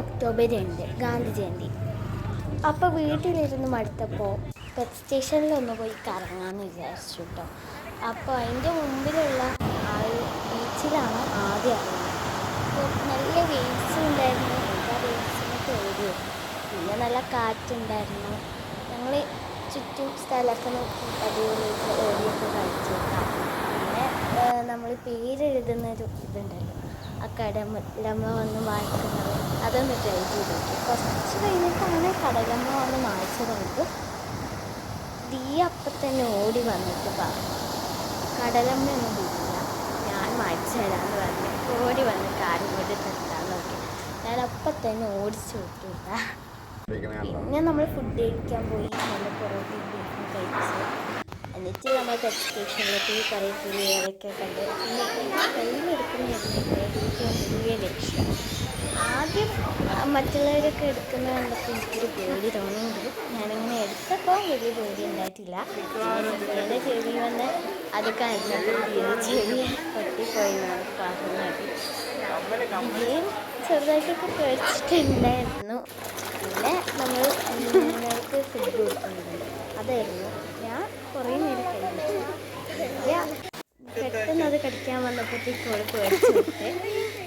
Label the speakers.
Speaker 1: October രണ്ട് ഗാന്ധി ജയന്തി. അപ്പോൾ വീട്ടിലിരുന്ന് മടുത്തപ്പോൾ പെറ്റ് സ്റ്റേഷനിലൊന്ന് പോയി കറങ്ങാമെന്ന് വിചാരിച്ചു കേട്ടോ അപ്പോൾ അതിന്റെ മുമ്പിലുള്ള ആ ഒരു ബീച്ചിലാണ് ആദ്യം അപ്പോൾ നല്ല വെയിൽസ് ഉണ്ടായിരുന്നു. എല്ലാ ആ തോന്നിയത് പിന്നെ നല്ല കാറ്റുണ്ടായിരുന്നു. ഞങ്ങൾ ചുറ്റും സ്ഥലമൊക്കെ നോക്കി അടിപൊളിയായിട്ട് ഓടിയൊക്കെ കഴിച്ചു പിന്നെ നമ്മൾ പേരെഴുതുന്നൊരു ഇതുണ്ടല്ലോ. ആ കടലമ്മ വന്ന് വായിക്കുന്നത്. അതൊന്ന് ട്രൈ ചെയ്ത് നോക്കി. കുറച്ച് കഴിഞ്ഞിട്ടാണ് കടലമ്മ വന്ന് വായിച്ചതുകൊണ്ട് ദീ അപ്പം തന്നെ ഓടി വന്നിട്ട് പറഞ്ഞു. കടലമ്മ ഒന്നും ഇല്ല ഞാൻ വായിച്ചു തരാമെന്ന് പറഞ്ഞു. ഓടി വന്ന് കാര്യം കൊണ്ട് നിർത്താൻ നോക്കി. ഞാൻ അപ്പം തന്നെ ഓടിച്ചു വിട്ടില്ല പിന്നെ നമ്മൾ ഫുഡ് കഴിക്കാൻ പോയി. നല്ല പൊറോട്ടയും ബീഫും കഴിച്ചു. എന്നിട്ട് നമ്മൾ പെറ്റ് സ്റ്റേഷനിലെത്തി കുറേ പുലികളൊക്കെ കണ്ട്. പിന്നെ എനിക്ക് ഏറ്റവും വലിയ ലക്ഷ്യം ആദ്യം മറ്റുള്ളവരൊക്കെ എടുക്കുന്ന കണ്ടപ്പോൾ എനിക്കൊരു പേടി തോന്നിയെങ്കിലും ഞാനിങ്ങനെ എടുത്തപ്പോൾ വലിയ പേടി ഉണ്ടായിട്ടില്ല. എന്റെ ചെവി വന്ന് അത് കഴിഞ്ഞപ്പോൾ ചെവി പൊട്ടിപ്പോയി പറഞ്ഞത് ഇവിടെയും ചെറുതായിട്ടൊക്കെ പേടിച്ചിട്ടുണ്ടായിരുന്നു. പിന്നെ നമ്മൾ ഫുഡ് കൊടുക്കുന്നുണ്ട്. അതായിരുന്നു ഞാൻ കുറേ നേരം കഴിച്ചു പെട്ടെന്ന് അത് കടിക്കാൻ വന്നപ്പോഴത്തേക്കും അവൾ പേടിച്ചു